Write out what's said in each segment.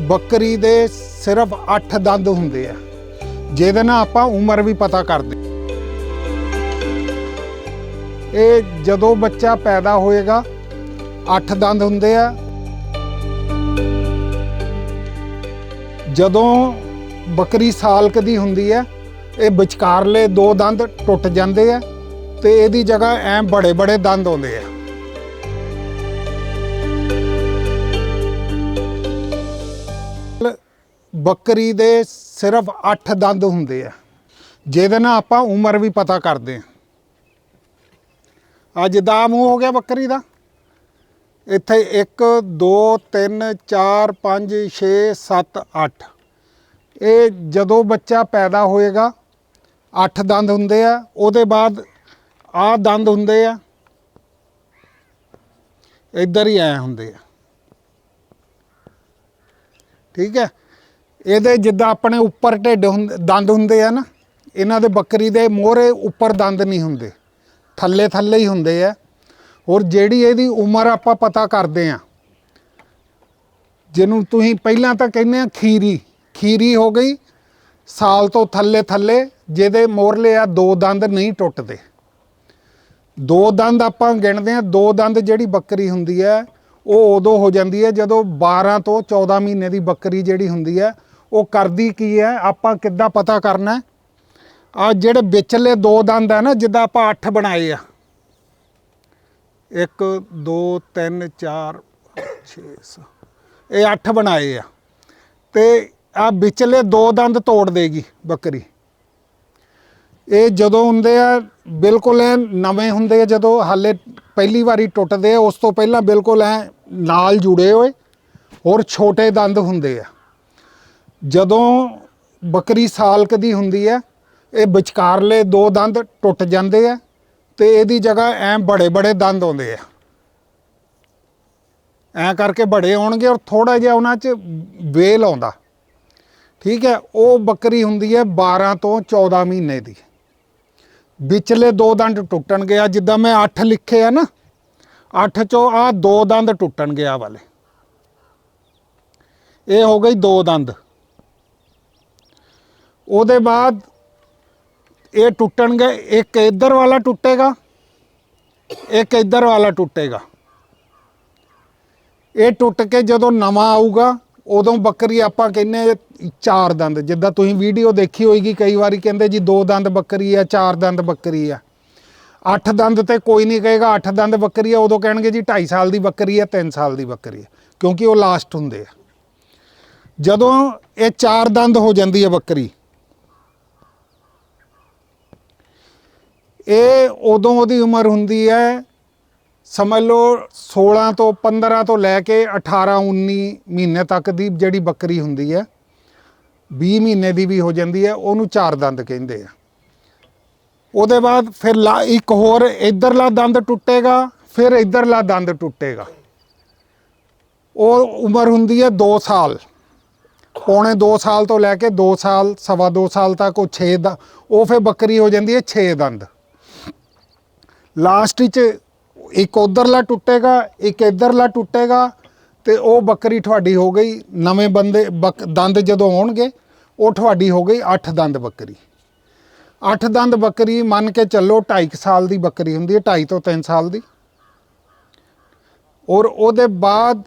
ਬੱਕਰੀ ਦੇ ਸਿਰਫ 8 ਦੰਦ ਹੁੰਦੇ ਆ। ਜਿਹਦੇ ਨਾਲ ਆਪਾਂ ਉਮਰ ਵੀ ਪਤਾ ਕਰਦੇ ਇਹ ਜਦੋਂ ਬੱਚਾ ਪੈਦਾ ਹੋਏਗਾ 8 ਦੰਦ ਹੁੰਦੇ ਆ। ਜਦੋਂ ਬੱਕਰੀ ਸਾਲ ਕੁ ਦੀ ਹੁੰਦੀ ਹੈ ਇਹ ਵਿਚਕਾਰਲੇ ਦੋ ਦੰਦ ਟੁੱਟ ਜਾਂਦੇ ਆ ਤੇ ਇਹਦੀ ਜਗ੍ਹਾ ਐ ਬੜੇ ਬੜੇ ਦੰਦ ਆਉਂਦੇ ਆ। ਬੱਕਰੀ ਦੇ ਸਿਰਫ 8 ਦੰਦ ਹੁੰਦੇ ਆ। ਜਿਹਦੇ ਨਾਲ ਆਪਾਂ ਉਮਰ ਵੀ ਪਤਾ ਕਰਦੇ ਆ। ਅੱਜ ਦਾ ਮੂੰਹ ਹੋ ਗਿਆ ਬੱਕਰੀ ਦਾ। ਇੱਥੇ 1 2 3 4 5 6 7 8 ਇਹ ਜਦੋਂ ਬੱਚਾ ਪੈਦਾ ਹੋਏਗਾ 8 ਦੰਦ ਹੁੰਦੇ ਆ। ਉਹਦੇ ਬਾਅਦ ਆ ਦੰਦ ਹੁੰਦੇ ਆ। ਇੱਧਰ ਹੀ ਆਏ ਹੁੰਦੇ ਆ। ਠੀਕ ਹੈ? ਇਹਦੇ ਜਿੱਦਾਂ ਆਪਣੇ ਉੱਪਰ ਢਿੱਡ ਹੁੰਦੇ ਦੰਦ ਹੁੰਦੇ ਆ ਨਾ, ਇਹਨਾਂ ਦੇ ਬੱਕਰੀ ਦੇ ਮੋਹਰੇ ਉੱਪਰ ਦੰਦ ਨਹੀਂ ਹੁੰਦੇ, ਥੱਲੇ ਥੱਲੇ ਹੀ ਹੁੰਦੇ ਆ। ਔਰ ਜਿਹੜੀ ਇਹਦੀ ਉਮਰ ਆਪਾਂ ਪਤਾ ਕਰਦੇ ਆ, ਜਿਹਨੂੰ ਤੁਸੀਂ ਪਹਿਲਾਂ ਤਾਂ ਕਹਿੰਦੇ ਆ ਖੀਰੀ ਖੀਰੀ ਹੋ ਗਈ, ਸਾਲ ਤੋਂ ਥੱਲੇ ਥੱਲੇ ਜਿਹਦੇ ਮੋਹਰਲੇ ਆ ਦੋ ਦੰਦ ਨਹੀਂ ਟੁੱਟਦੇ। ਦੋ ਦੰਦ ਆਪਾਂ ਗਿਣਦੇ ਆ, ਦੋ ਦੰਦ ਜਿਹੜੀ ਬੱਕਰੀ ਹੁੰਦੀ ਹੈ ਉਹ ਉਦੋਂ ਹੋ ਜਾਂਦੀ ਹੈ ਜਦੋਂ 12 ਤੋਂ 14 ਮਹੀਨੇ ਦੀ ਬੱਕਰੀ ਜਿਹੜੀ ਹੁੰਦੀ ਹੈ ਉਹ ਕਰਦੀ ਕੀ ਹੈ? ਆਪਾਂ ਕਿੱਦਾਂ ਪਤਾ ਕਰਨਾ ਆ ਜਿਹੜੇ ਵਿਚਲੇ ਦੋ ਦੰਦ ਆ ਨਾ, ਜਿੱਦਾਂ ਆਪਾਂ 8 ਬਣਾਏ ਆ। 1 2 3 4 6 ਇਹ 8 ਬਣਾਏ ਆ। ਤੇ ਆ ਵਿਚਲੇ ਦੋ ਦੰਦ ਤੋੜ ਦੇਗੀ ਬੱਕਰੀ। ਇਹ ਜਦੋਂ ਹੁੰਦੇ ਆ, ਬਿਲਕੁਲ ਐ ਨਵੇਂ ਹੁੰਦੇ ਆ, ਜਦੋਂ ਹਾਲੇ ਪਹਿਲੀ ਵਾਰੀ ਟੁੱਟਦੇ ਆ, ਉਸ ਤੋਂ ਪਹਿਲਾਂ ਬਿਲਕੁਲ ਐ ਨਾਲ ਜੁੜੇ ਹੋਏ, ਹੋਰ ਛੋਟੇ ਦੰਦ ਹੁੰਦੇ ਆ। ਜਦੋਂ ਬੱਕਰੀ ਸਾਲ ਕੁ ਦੀ ਹੁੰਦੀ ਹੈ, ਇਹ ਵਿਚਕਾਰਲੇ ਦੋ ਦੰਦ ਟੁੱਟ ਜਾਂਦੇ ਆ ਤੇ ਇਹਦੀ ਜਗ੍ਹਾ ਐ ਬੜੇ ਬੜੇ ਦੰਦ ਆਉਂਦੇ ਆ। ਐ ਕਰਕੇ ਬੜੇ ਆਉਣਗੇ ਔਰ ਥੋੜਾ ਜਿਹਾ ਉਹਨਾਂ 'ਚ ਵੇਲ ਆਉਂਦਾ। ਠੀਕ ਹੈ, ਉਹ ਬੱਕਰੀ ਹੁੰਦੀ ਹੈ 12 ਤੋਂ 14 ਮਹੀਨੇ ਦੀ। ਵਿਚਲੇ ਦੋ ਦੰਦ ਟੁੱਟਣਗੇ ਆ ਜਿੱਦਾਂ ਮੈਂ 8 ਲਿਖੇ ਆ ਨਾ 8 ਚੋਂ ਆ ਦੋ ਦੰਦ ਟੁੱਟਣਗੇ ਆ ਵਾਲੇ। ਇਹ ਹੋ ਗਈ ਦੋ ਦੰਦ। ਉਹਦੇ ਬਾਅਦ ਇਹ ਟੁੱਟਣਗੇ, ਇੱਕ ਇੱਧਰ ਵਾਲਾ ਟੁੱਟੇਗਾ, ਇੱਕ ਇੱਧਰ ਵਾਲਾ ਟੁੱਟੇਗਾ। ਇਹ ਟੁੱਟ ਕੇ ਜਦੋਂ ਨਵਾਂ ਆਊਗਾ, ਉਦੋਂ ਬੱਕਰੀ ਆਪਾਂ ਕਹਿੰਨੇ ਆ ਚਾਰ ਦੰਦ। ਜਿੱਦਾਂ ਤੁਸੀਂ ਵੀਡੀਓ ਦੇਖੀ ਹੋਏਗੀ, ਕਈ ਵਾਰੀ ਕਹਿੰਦੇ ਜੀ ਦੋ ਦੰਦ ਬੱਕਰੀ ਆ, ਚਾਰ ਦੰਦ ਬੱਕਰੀ ਆ। ਅੱਠ ਦੰਦ ਤੇ ਕੋਈ ਨਹੀਂ ਕਹੇਗਾ, ਅੱਠ ਦੰਦ ਬੱਕਰੀ ਆ, ਉਦੋਂ ਕਹਿਣਗੇ ਜੀ 2.5 ਸਾਲ ਦੀ ਬੱਕਰੀ ਆ 3 ਸਾਲ ਦੀ ਬੱਕਰੀ ਆ, ਕਿਉਂਕਿ ਉਹ ਲਾਸਟ ਹੁੰਦੇ ਆ। ਜਦੋਂ ਇਹ ਚਾਰ ਦੰਦ ਹੋ ਜਾਂਦੀ ਹੈ ਬੱਕਰੀ ਇਹ ਉਦੋਂ ਉਹਦੀ ਉਮਰ ਹੁੰਦੀ ਹੈ, ਸਮਝ ਲਓ 16 ਤੋਂ 15 ਤੋਂ ਲੈ ਕੇ 18 19 ਮਹੀਨੇ ਤੱਕ ਦੀ ਜਿਹੜੀ ਬੱਕਰੀ ਹੁੰਦੀ ਹੈ 20 ਮਹੀਨੇ ਦੀ ਵੀ ਹੋ ਜਾਂਦੀ ਹੈ, ਉਹਨੂੰ ਚਾਰ ਦੰਦ ਕਹਿੰਦੇ ਆ। ਉਹਦੇ ਬਾਅਦ ਫਿਰ ਲਾ ਇੱਕ ਹੋਰ ਇਧਰਲਾ ਦੰਦ ਟੁੱਟੇਗਾ, ਫਿਰ ਇਧਰਲਾ ਦੰਦ ਟੁੱਟੇਗਾ। ਉਹ ਉਮਰ ਹੁੰਦੀ ਹੈ 2 ਸਾਲ। ਪੌਣੇ 2 ਸਾਲ ਤੋਂ ਲੈ ਕੇ 2 ਸਾਲ, ਸਵਾ 2 ਸਾਲ ਤੱਕ ਉਹ 6 ਦਾ, ਉਹ ਫਿਰ ਬੱਕਰੀ ਹੋ ਜਾਂਦੀ ਹੈ 6 ਦੰਦ। ਲਾਸਟ ਵਿੱਚ ਇੱਕ ਉਧਰਲਾ ਟੁੱਟੇਗਾ, ਇੱਕ ਇਧਰਲਾ ਟੁੱਟੇਗਾ ਤੇ ਉਹ ਬੱਕਰੀ ਤੁਹਾਡੀ ਹੋ ਗਈ ਨਵੇਂ ਬੰਦੇ ਬੱਕ- ਦੰਦ ਜਦੋਂ ਆਉਣਗੇ ਉਹ ਤੁਹਾਡੀ ਹੋ ਗਈ 8 ਦੰਦ ਬੱਕਰੀ। 8 ਦੰਦ ਬੱਕਰੀ ਮੰਨ ਕੇ ਚੱਲੋ 2.5 ਸਾਲ ਦੀ ਬੱਕਰੀ ਹੁੰਦੀ ਹੈ 2.5 ਤੋਂ 3 ਸਾਲ ਦੀ। ਔਰ ਉਹਦੇ ਬਾਅਦ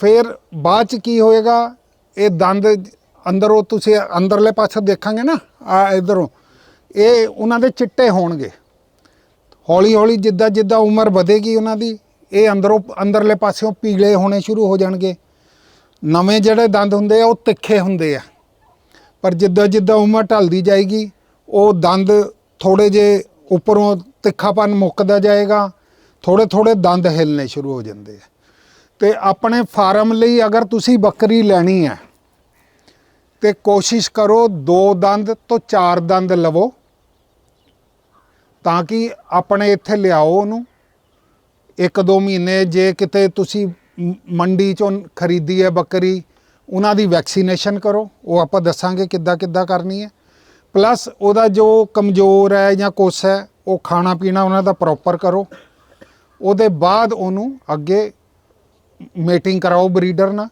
ਫਿਰ ਬਾਅਦ ਚ ਕੀ ਹੋਏਗਾ, ਇਹ ਦੰਦ ਅੰਦਰੋਂ ਤੁਸੀਂ ਅੰਦਰਲੇ ਪਾਸੇ ਦੇਖਾਂਗੇ ਨਾ, ਆ ਇਧਰੋਂ, ਇਹ ਉਹਨਾਂ ਦੇ ਚਿੱਟੇ ਹੋਣਗੇ। ਹੌਲੀ ਹੌਲੀ ਜਿੱਦਾਂ ਜਿੱਦਾਂ ਉਮਰ ਵਧੇਗੀ ਉਹਨਾਂ ਦੀ, ਇਹ ਅੰਦਰੋਂ, ਅੰਦਰਲੇ ਪਾਸਿਓਂ ਪੀਲੇ ਹੋਣੇ ਸ਼ੁਰੂ ਹੋ ਜਾਣਗੇ। ਨਵੇਂ ਜਿਹੜੇ ਦੰਦ ਹੁੰਦੇ ਆ, ਉਹ ਤਿੱਖੇ ਹੁੰਦੇ ਆ। ਪਰ ਜਿੱਦਾਂ ਜਿੱਦਾਂ ਉਮਰ ਢਲਦੀ ਜਾਏਗੀ, ਉਹ ਦੰਦ ਥੋੜੇ ਜੇ ਉੱਪਰੋਂ ਤਿੱਖਾਪਨ ਮੁੱਕਦਾ ਜਾਏਗਾ ਥੋੜੇ ਥੋੜੇ ਦੰਦ ਹਿੱਲਣੇ ਸ਼ੁਰੂ ਹੋ ਜਾਂਦੇ ਆ। ਤੇ ਆਪਣੇ ਫਾਰਮ ਲਈ ਅਗਰ ਤੁਸੀਂ ਬੱਕਰੀ ਲੈਣੀ ਹੈ ਤੇ ਕੋਸ਼ਿਸ਼ ਕਰੋ ਦੋ ਦੰਦ ਤੋਂ ਚਾਰ ਦੰਦ ਲਵੋ। ਤਾਂ ਕਿ ਆਪਣੇ ਇੱਥੇ ਲਿਆਓ ਉਹਨੂੰ। ਇੱਕ ਦੋ ਮਹੀਨੇ ਜੇ ਕਿਤੇ ਤੁਸੀਂ ਮੰਡੀ ਚੋਂ ਖਰੀਦੀ ਹੈ ਬੱਕਰੀ, ਉਹਨਾਂ ਦੀ ਵੈਕਸੀਨੇਸ਼ਨ ਕਰੋ। ਉਹ ਆਪਾਂ ਦੱਸਾਂਗੇ ਕਿੱਦਾਂ ਕਿੱਦਾਂ ਕਰਨੀ ਹੈ। ਪਲੱਸ ਉਹਦਾ ਜੋ ਕਮਜ਼ੋਰ ਹੈ ਜਾਂ ਕੁਛ ਹੈ, ਉਹ ਖਾਣਾ ਪੀਣਾ ਉਹਨਾਂ ਦਾ ਪ੍ਰੋਪਰ ਕਰੋ। ਉਹਦੇ ਬਾਅਦ ਉਹਨੂੰ ਅੱਗੇ ਮੀਟਿੰਗ ਕਰਾਓ ਬਰੀਡਰ ਨਾਲ।